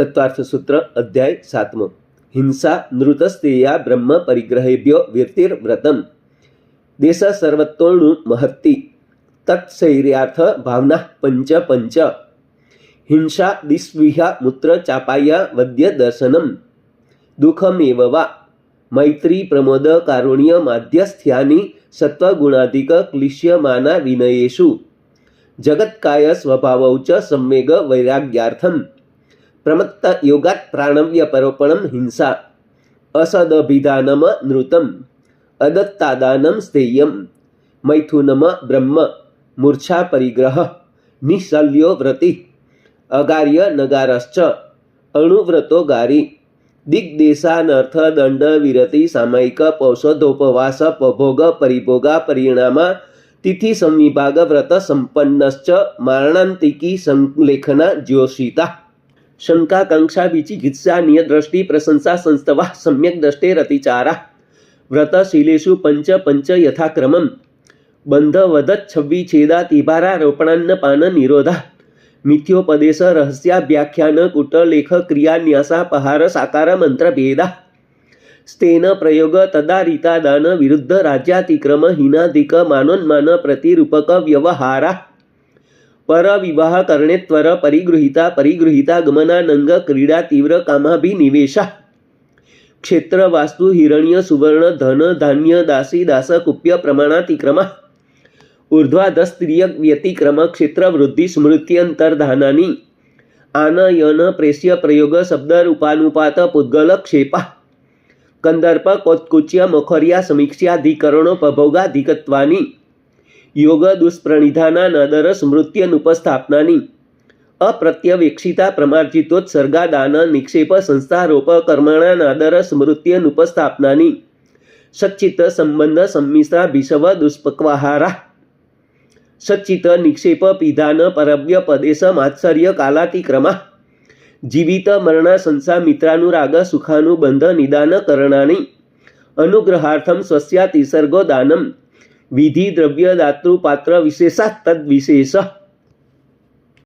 તત્વાર્થ સૂત્ર અધ્યાય સાતમો હિંસા નૃતસ્તેયા બ્રહ્મ પરિગ્રહેભ્યો વ્યતિર્વ્રતમ દેશ સર્વતોણુ મહત્તિ તત્સૈર્યાર્થ ભાવના પંચ પંચ હિંસા દિસ્વિહા મૂત્ર ચાપાયા વદ્ય દર્શનમ દુઃખમેવ વા મૈત્રી પ્રમોદ કારુણ્ય માધ્યસ્થ્યાની સત્વગુણાધિક ક્લિશ્યમાના વિનયેશુ જગત્કાય સ્વભાવૌ ચ સંવેગ વૈરાગ્યાર્થમ પ્રમત્ત યોગાત પ્રાણવ્ય પરોપણમ હિંસા, અસદભિધાનમ નૃતમ, અદત્તાદાનમ સ્થેયમ મૈથુનમ બ્રહ્મ, મૂર્છા પરિગ્રહ, નિશલ્યો વ્રતિ, અગાર્ય નગારશ્ચ, અણુવ્રતો ગારી, દિગ્દેશાનર્થ દંડ વિરતિ સામયિક પૌષધોપવાસ પભોગ પરિભોગા પરિણામા, તિથિ સંવિભાગ વ્રત સંપન્નશ્ચ, મારણાંતિકી સંલેખના જ્યોષિતા. શંકાકાંક્ષા વિચિકિત્સા નિયદ્રષ્ટિ, પ્રશંસા, સંસ્તવા, સમ્યક દ્રષ્ટેરતિચારા વ્રતશીલેષુ, પંચ પંચ, યથાક્રમમ, બંધવદત, છવ્વી, છેદા, તિભારા, રોપણાન્ન, પાન, નિરોધા, મિથ્યોપદેશ રહસ્યાભ્યાખ્યાન કુટલેખ ક્રિયા, ન્યાસા, પહાર, સાકાર, મંત્ર, ભેદા, સ્તેન, પ્રયોગ તદારિતા દાન, વિરુદ્ધ, રાજ્યાતિક્રમ, હિનાધિક, માનોન્માન, પ્રતિરૂપક, વ્યવહારા પરવિવાહ કર્ણેત્વર પરિગૃહિતા પરિગૃહિતા ગમનાનંગ ક્રીડા તીવ્ર કામાભિનિવેશા ક્ષેત્ર વાસ્તુ હિરણ્ય સુવર્ણ ધન ધાન્ય દાસી દાસ કુપ્ય પ્રમાણાતિક્રમા ઉર્ધ્વાધસ્ત્રિય વ્યતિક્રમ ક્ષેત્ર વૃદ્ધિ સ્મૃત્યંતર્ધાનાની આનયન પ્રેષ્ય પ્રયોગ શબ્દ રૂપાનુપાત પુદ્ગલ ક્ષેપા કંદર્પ કોત્કુચ્ય મખર્યા સમીક્ષાધિકરણો પભોગાધિકત્વાની યોગ દુષ્પ્રણિધાના નદર સ્મૃત્યનુપસ્થાપનાની અપ્રત્યવેક્ષિતા પ્રમાર્જિતોત્સર્ગાદાન નિક્ષેપ સંસ્થારોપ કર્મણા નાદર સ્મૃત્યનુપસ્થાપનાની સચ્ચિત સંબંધ સંમિશ્રા ભીષવ દુષ્પક્વાહારા સચ્ચિત નિક્ષેપ પિધાન પરવ્ય પદેશ માત્સર્ય કાલાતિક્રમા જીવિત મરણા સંસા મિત્રાનુરાગ સુખાનુબંધ નિદાન કરણાની અનુગ્રહાર્થમ સ્વસ્યાતિસર્ગો દાનમ વિધિ દ્રવ્ય દાતૃ પાત્ર વિશેષા. તદ્વિશેષ